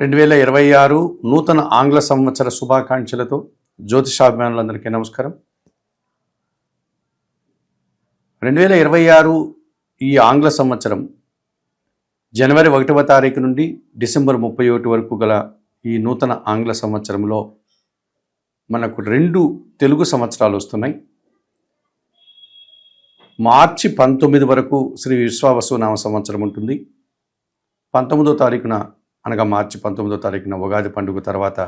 రెండు వేల ఇరవై ఆరు నూతన ఆంగ్ల సంవత్సర శుభాకాంక్షలతో జ్యోతిషాభిమానులందరికీ నమస్కారం. రెండు వేల ఇరవై ఆరు ఈ ఆంగ్ల సంవత్సరం జనవరి ఒకటవ తారీఖు నుండి డిసెంబర్ ముప్పై ఒకటి వరకు గల ఈ నూతన ఆంగ్ల సంవత్సరంలో మనకు రెండు తెలుగు సంవత్సరాలు వస్తున్నాయి. మార్చి పంతొమ్మిది వరకు శ్రీ విశ్వావసు నామ సంవత్సరం ఉంటుంది. పంతొమ్మిదో తారీఖున అనగా మార్చి పంతొమ్మిదో తారీఖున ఉగాది పండుగ తర్వాత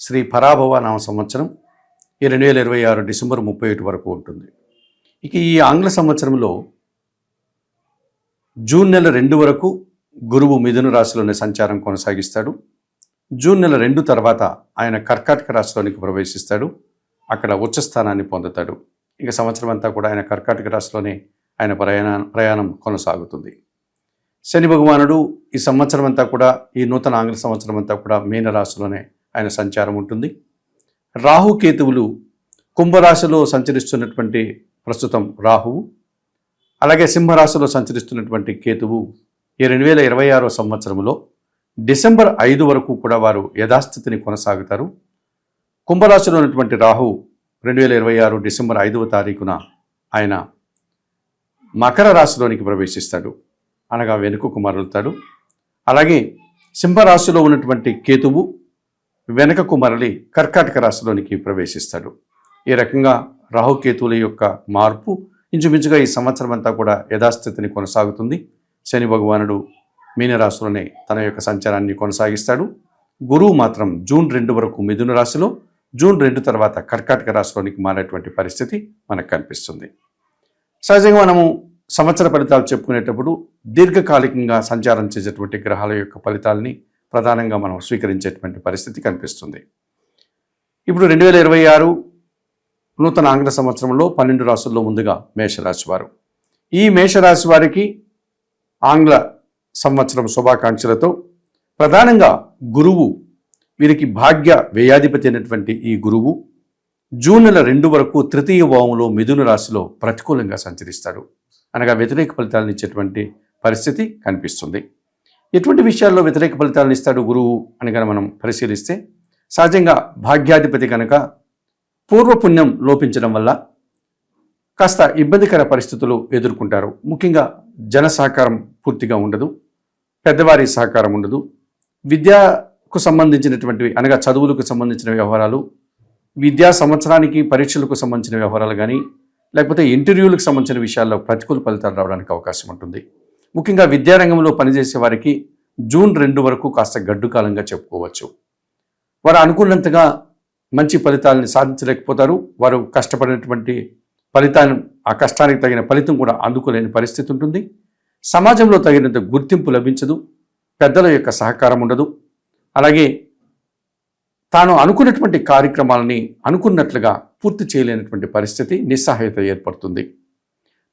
శ్రీ పరాభవ నామ సంవత్సరం ఈ రెండు వేల ఇరవై ఆరు డిసెంబర్ ముప్పై ఒకటి వరకు ఉంటుంది. ఇక ఈ ఆంగ్ల సంవత్సరంలో జూన్ నెల రెండు వరకు గురువు మిథున రాశిలోనే సంచారం కొనసాగిస్తాడు. జూన్ నెల రెండు తర్వాత ఆయన కర్కాటక రాశిలోనికి ప్రవేశిస్తాడు. అక్కడ ఉచ్చస్థానాన్ని పొందుతాడు. ఇక సంవత్సరం అంతా కూడా ఆయన కర్కాటక రాశిలోనే ఆయన ప్రయాణ ప్రయాణం కొనసాగుతుంది. శని భగవానుడు ఈ సంవత్సరం అంతా కూడా ఈ నూతన ఆంగ్ల సంవత్సరం అంతా కూడా మీన రాశిలోనే ఆయన సంచారం ఉంటుంది. రాహు కేతువులు కుంభరాశిలో సంచరిస్తున్నటువంటి ప్రస్తుతం రాహువు. అలాగే సింహరాశిలో సంచరిస్తున్నటువంటి కేతువు ఈ రెండు వేల ఇరవై ఆరో సంవత్సరంలో డిసెంబర్ ఐదు వరకు కూడా వారు యథాస్థితిని కొనసాగుతారు. కుంభరాశిలో ఉన్నటువంటి రాహు రెండు వేల ఇరవై ఆరు డిసెంబర్ ఐదవ తారీఖున ఆయన మకర రాశిలోనికి ప్రవేశిస్తాడు. అనగా వెనుకకు మరలుతాడు అలాగే సింహరాశిలో ఉన్నటువంటి కేతువు వెనుకకు మరలి కర్కాటక రాశిలోనికి ప్రవేశిస్తాడు. ఈ రకంగా రాహుకేతువుల యొక్క మార్పు ఇంచుమించుగా ఈ సంవత్సరం అంతా కూడా యథాస్థితిని కొనసాగుతుంది. శని భగవానుడు మీనరాశిలోనే తన యొక్క సంచారాన్ని కొనసాగిస్తాడు. గురువు మాత్రం జూన్ రెండు వరకు మిథున రాశిలో జూన్ రెండు తర్వాత కర్కాటక రాశిలోనికి మారేటువంటి పరిస్థితి మనకు కనిపిస్తుంది. సహజంగా మనము సంవత్సర ఫలితాలు చెప్పుకునేటప్పుడు దీర్ఘకాలికంగా సంచారం చేసేటువంటి గ్రహాల యొక్క ఫలితాలని ప్రధానంగా మనం స్వీకరించేటువంటి పరిస్థితి కనిపిస్తుంది. ఇప్పుడు రెండు వేల ఇరవై ఆరు నూతన ఆంగ్ల సంవత్సరంలో పన్నెండు రాసుల్లో ముందుగా మేషరాశి వారు. ఈ మేషరాశి వారికి ఆంగ్ల సంవత్సరం శుభాకాంక్షలతో ప్రధానంగా గురువు వీరికి భాగ్య వ్యయాధిపతి అయినటువంటి ఈ గురువు జూన్ నెల రెండు వరకు తృతీయ భావంలో మిథున రాశిలో ప్రతికూలంగా సంచరిస్తాడు. అనగా వ్యతిరేక ఫలితాలను ఇచ్చేటువంటి పరిస్థితి కనిపిస్తుంది. ఎటువంటి విషయాల్లో వ్యతిరేక ఫలితాలను ఇస్తాడు గురువు అని కనుక మనం పరిశీలిస్తే సహజంగా భాగ్యాధిపతి కనుక పూర్వపుణ్యం లోపించడం వల్ల కాస్త ఇబ్బందికర పరిస్థితులు ఎదుర్కొంటారు. ముఖ్యంగా జన సహకారం పూర్తిగా ఉండదు పెద్దవారి సహకారం ఉండదు. విద్యకు సంబంధించినటువంటివి అనగా చదువులకు సంబంధించిన వ్యవహారాలు విద్యా సంవత్సరానికి పరీక్షలకు సంబంధించిన వ్యవహారాలు కానీ లేకపోతే ఇంటర్వ్యూలకు సంబంధించిన విషయాల్లో ప్రతికూల ఫలితాలు రావడానికి అవకాశం ఉంటుంది. ముఖ్యంగా విద్యారంగంలో పనిచేసే వారికి జూన్ రెండు వరకు కాస్త గడ్డు కాలంగా చెప్పుకోవచ్చు. వారు అనుకున్నంతగా మంచి ఫలితాలను సాధించలేకపోతారు. వారు కష్టపడినటువంటి ఫలితాన్ని ఆ కష్టానికి తగిన ఫలితం కూడా అందుకోలేని పరిస్థితి ఉంటుంది. సమాజంలో తగినంత గుర్తింపు లభించదు. పెద్దల యొక్క సహకారం ఉండదు. అలాగే తాను అనుకున్నటువంటి కార్యక్రమాలని అనుకున్నట్లుగా పూర్తి చేయలేనటువంటి పరిస్థితి నిస్సహాయత ఏర్పడుతుంది.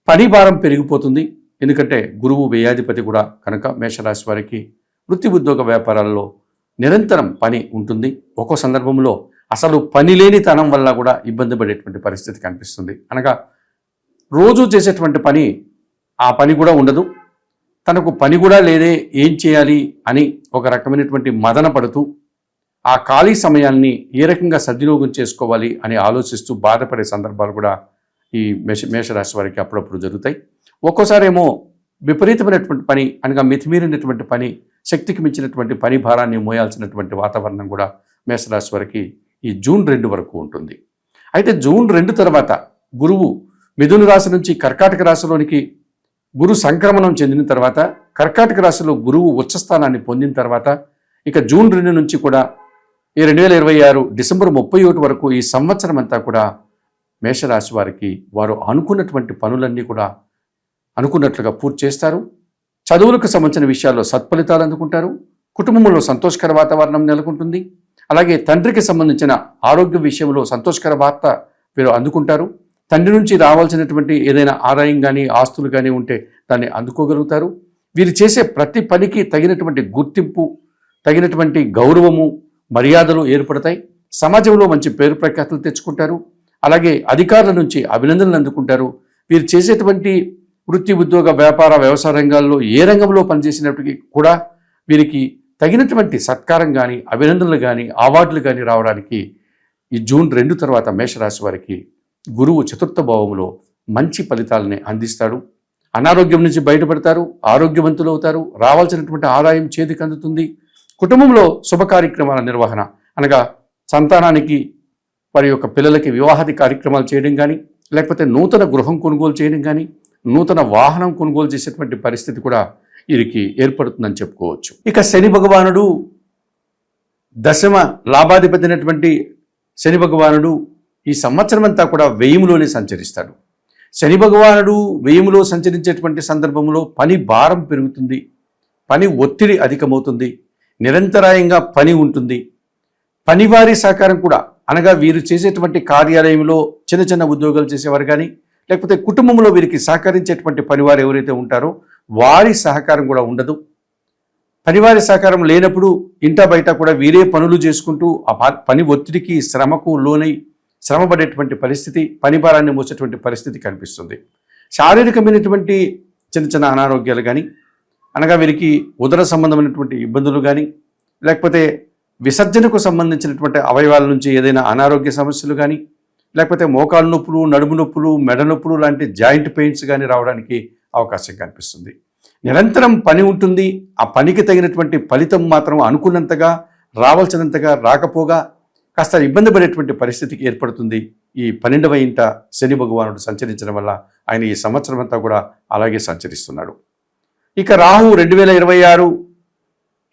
పని భారం పెరిగిపోతుంది. ఎందుకంటే గురువు వ్యయాధిపతి కూడా కనుక మేషరాశి వారికి వృత్తి ఉద్యోగ వ్యాపారాల్లో నిరంతరం పని ఉంటుంది. ఒక్కో సందర్భంలో అసలు పని లేని తనం వల్ల కూడా ఇబ్బంది పడేటువంటి పరిస్థితి కనిపిస్తుంది. అనగా రోజు చేసేటువంటి పని ఆ పని కూడా ఉండదు. తనకు పని కూడా లేదే ఏం చేయాలి అని ఒక రకమైనటువంటి మదన పడుతూ ఆ ఖాళీ సమయాన్ని ఏ రకంగా సద్వినియోగం చేసుకోవాలి అని ఆలోచిస్తూ బాధపడే సందర్భాలు కూడా ఈ మేష మేషరాశి వారికి అప్పుడప్పుడు జరుగుతాయి. ఒక్కోసారేమో విపరీతమైనటువంటి పని అనగా మితిమీరినటువంటి పని శక్తికి మించినటువంటి పని భారాన్ని మోయాల్సినటువంటి వాతావరణం కూడా మేషరాశి వారికి ఈ జూన్ రెండు వరకు ఉంటుంది. అయితే జూన్ రెండు తర్వాత గురువు మిథున రాశి నుంచి కర్కాటక రాశిలోనికి గురు సంక్రమణం చెందిన తర్వాత కర్కాటక రాశిలో గురువు ఉచ్చస్థానాన్ని పొందిన తర్వాత ఇక జూన్ రెండు నుంచి కూడా ఈ రెండు వేల ఇరవై ఆరు డిసెంబర్ ముప్పై ఒకటి వరకు ఈ సంవత్సరం అంతా కూడా మేషరాశి వారికి వారు అనుకున్నటువంటి పనులన్నీ కూడా అనుకున్నట్లుగా పూర్తి చేస్తారు. చదువులకు సంబంధించిన విషయాల్లో సత్ఫలితాలు అందుకుంటారు. కుటుంబంలో సంతోషకర వాతావరణం నెలకొంటుంది. అలాగే తండ్రికి సంబంధించిన ఆరోగ్య విషయంలో సంతోషకర వార్త వీరు అందుకుంటారు. తండ్రి నుంచి రావాల్సినటువంటి ఏదైనా ఆదాయం కానీ ఆస్తులు కానీ ఉంటే దాన్ని అందుకోగలుగుతారు. వీరు చేసే ప్రతి పనికి తగినటువంటి గుర్తింపు తగినటువంటి గౌరవము మర్యాదలు ఏర్పడతాయి. సమాజంలో మంచి పేరు ప్రఖ్యాతులు తెచ్చుకుంటారు. అలాగే అధికారుల నుంచి అభినందనలు అందుకుంటారు. వీరు చేసేటువంటి వృత్తి ఉద్యోగ వ్యాపార వ్యవసాయ రంగాల్లో ఏ రంగంలో పనిచేసినప్పటికీ కూడా వీరికి తగినటువంటి సత్కారం కానీ అభినందనలు కానీ అవార్డులు కానీ రావడానికి ఈ జూన్ రెండు తర్వాత మేషరాశి వారికి గురువు చతుర్థ భావంలో మంచి ఫలితాలని అందిస్తాడు. అనారోగ్యం నుంచి బయటపడతారు. ఆరోగ్యవంతులు అవుతారు. రావాల్సినటువంటి ఆదాయం చేతికి అందుతుంది. కుటుంబంలో శుభ కార్యక్రమాల నిర్వహణ అనగా సంతానానికి వారి యొక్క పిల్లలకి వివాహాది కార్యక్రమాలు చేయడం కానీ లేకపోతే నూతన గృహం కొనుగోలు చేయడం కానీ నూతన వాహనం కొనుగోలు చేసేటువంటి పరిస్థితి కూడా వీరికి ఏర్పడుతుందని చెప్పుకోవచ్చు. ఇక శని భగవానుడు దశమ లాభాధిపతి అయినటువంటి శని భగవానుడు ఈ సంవత్సరం అంతా కూడా వేయములోనే సంచరిస్తాడు. శని భగవానుడు వేయములో సంచరించేటువంటి సందర్భంలో పని భారం పెరుగుతుంది పని ఒత్తిడి అధికమవుతుంది నిరంతరాయంగా పని ఉంటుంది. పనివారి సహకారం కూడా. అనగా వీరు చేసేటువంటి కార్యాలయంలో చిన్న చిన్న ఉద్యోగాలు చేసేవారు కానీ లేకపోతే కుటుంబంలో వీరికి సహకరించేటువంటి పనివారు ఎవరైతే ఉంటారో వారి సహకారం కూడా ఉండదు. పనివారి సహకారం లేనప్పుడు ఇంట బయట కూడా వీరే పనులు చేసుకుంటూ ఆ పని ఒత్తిడికి శ్రమకు లోనై శ్రమపడేటువంటి పరిస్థితి పని భారాన్ని మోసేటువంటి పరిస్థితి కనిపిస్తుంది. శారీరకమైనటువంటి చిన్న చిన్న అనారోగ్యాలు కానీ అనగా వీరికి ఉదర సంబంధమైనటువంటి ఇబ్బందులు కానీ లేకపోతే విసర్జనకు సంబంధించినటువంటి అవయవాల నుంచి ఏదైనా అనారోగ్య సమస్యలు కానీ లేకపోతే మోకాలు నొప్పులు నడుము నొప్పులు మెడ నొప్పులు లాంటి జాయింట్ పెయిన్స్ కానీ రావడానికి అవకాశం కనిపిస్తుంది. నిరంతరం పని ఉంటుంది. ఆ పనికి తగినటువంటి ఫలితం మాత్రం అనుకున్నంతగా రావాల్సినంతగా రాకపోగా కాస్త ఇబ్బంది పడేటువంటి పరిస్థితికి ఏర్పడుతుంది. ఈ పన్నెండవ ఇంట శని భగవానుడు సంచరించడం వల్ల ఆయన ఈ సంవత్సరం అంతా కూడా అలాగే సంచరిస్తున్నాడు. ఇక రాహు రెండు వేల ఇరవై ఆరు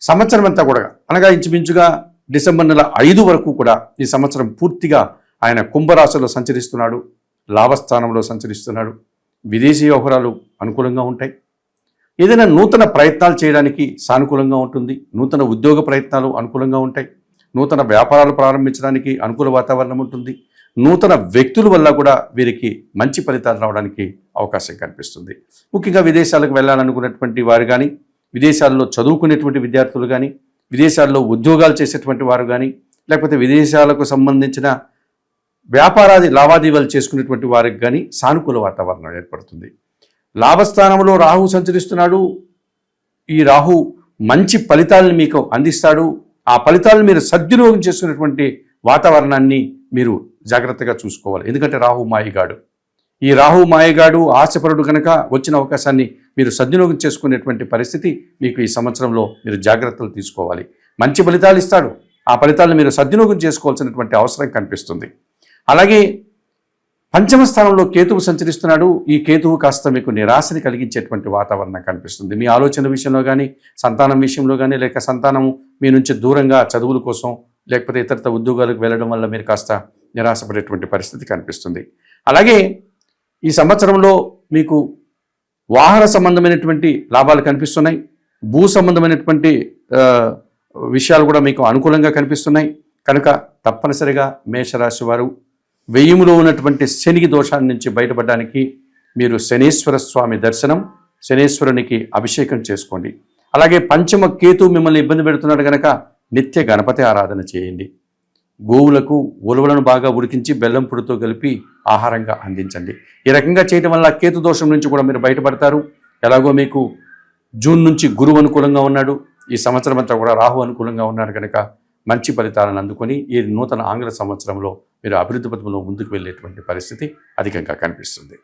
సంవత్సరం అంతా కూడా అనగా ఇంచుమించుగా డిసెంబర్ నెల ఐదు వరకు కూడా ఈ సంవత్సరం పూర్తిగా ఆయన కుంభరాశిలో సంచరిస్తున్నాడు లాభస్థానంలో సంచరిస్తున్నాడు. విదేశీ వ్యవహారాలు అనుకూలంగా ఉంటాయి. ఏదైనా నూతన ప్రయత్నాలు చేయడానికి సానుకూలంగా ఉంటుంది. నూతన ఉద్యోగ ప్రయత్నాలు అనుకూలంగా ఉంటాయి. నూతన వ్యాపారాలు ప్రారంభించడానికి అనుకూల వాతావరణం ఉంటుంది. నూతన వ్యక్తుల వల్ల కూడా వీరికి మంచి ఫలితాలు రావడానికి అవకాశం కనిపిస్తుంది. ముఖ్యంగా విదేశాలకు వెళ్ళాలనుకున్నటువంటి వారు కానీ విదేశాల్లో చదువుకునేటువంటి విద్యార్థులు కానీ విదేశాల్లో ఉద్యోగాలు చేసేటువంటి వారు కానీ లేకపోతే విదేశాలకు సంబంధించిన వ్యాపారాది లావాదేవీలు చేసుకునేటువంటి వారికి కానీ సానుకూల వాతావరణం ఏర్పడుతుంది. లాభస్థానంలో రాహు సంచరిస్తున్నాడు. ఈ రాహు మంచి ఫలితాలను మీకు అందిస్తాడు. ఆ ఫలితాలను మీరు సద్వినియోగం చేసుకునేటువంటి వాతావరణాన్ని మీరు జాగ్రత్తగా చూసుకోవాలి. ఎందుకంటే రాహు మాయగాడు. ఈ రాహు మాయగాడు ఆశపరుడు కనుక వచ్చిన అవకాశాన్ని మీరు సద్వినియోగం చేసుకునేటువంటి పరిస్థితి మీకు ఈ సంవత్సరంలో మీరు జాగ్రత్తలు తీసుకోవాలి. మంచి ఫలితాలు ఇస్తాడు. ఆ ఫలితాలను మీరు సద్వినియోగం చేసుకోవాల్సినటువంటి అవసరం కనిపిస్తుంది. అలాగే పంచమ స్థానంలో కేతువు సంచరిస్తున్నాడు. ఈ కేతువు కాస్త మీకు నిరాశని కలిగించేటువంటి వాతావరణం కనిపిస్తుంది. మీ ఆలోచన విషయంలో కానీ సంతానం విషయంలో కానీ లేక సంతానం మీ నుంచి దూరంగా చదువుల కోసం లేకపోతే ఇతరత ఉద్యోగాలకు వెళ్ళడం వల్ల మీరు కాస్త నిరాశపడేటువంటి పరిస్థితి కనిపిస్తుంది. అలాగే ఈ సంవత్సరంలో మీకు వాహన సంబంధమైనటువంటి లాభాలు కనిపిస్తున్నాయి. భూ సంబంధమైనటువంటి విషయాలు కూడా మీకు అనుకూలంగా కనిపిస్తున్నాయి. కనుక తప్పనిసరిగా మేషరాశి వారు వెయ్యిములో ఉన్నటువంటి శని దోషాన్ని నుంచి బయటపడడానికి మీరు శనీశ్వర స్వామి దర్శనం శనీశ్వరునికి అభిషేకం చేసుకోండి. అలాగే పంచమ కేతు మిమ్మల్ని ఇబ్బంది పెడుతున్నాడు కనుక నిత్య గణపతి ఆరాధన చేయండి. గోవులకు ఉలవలను బాగా ఉడికించి బెల్లం పొడితో కలిపి ఆహారంగా అందించండి. ఈ రకంగా చేయడం వల్ల కేతు దోషం నుంచి కూడా మీరు బయటపడతారు. ఎలాగో మీకు జూన్ నుంచి గురువు అనుకూలంగా ఉన్నాడు. ఈ సంవత్సరం అంతా కూడా రాహు అనుకూలంగా ఉన్నాడు కనుక మంచి ఫలితాలను అందుకొని ఈ నూతన ఆంగ్ల సంవత్సరంలో మీరు అభివృద్ధి పథంలో ముందుకు వెళ్ళేటువంటి పరిస్థితి అధికంగా కనిపిస్తుంది.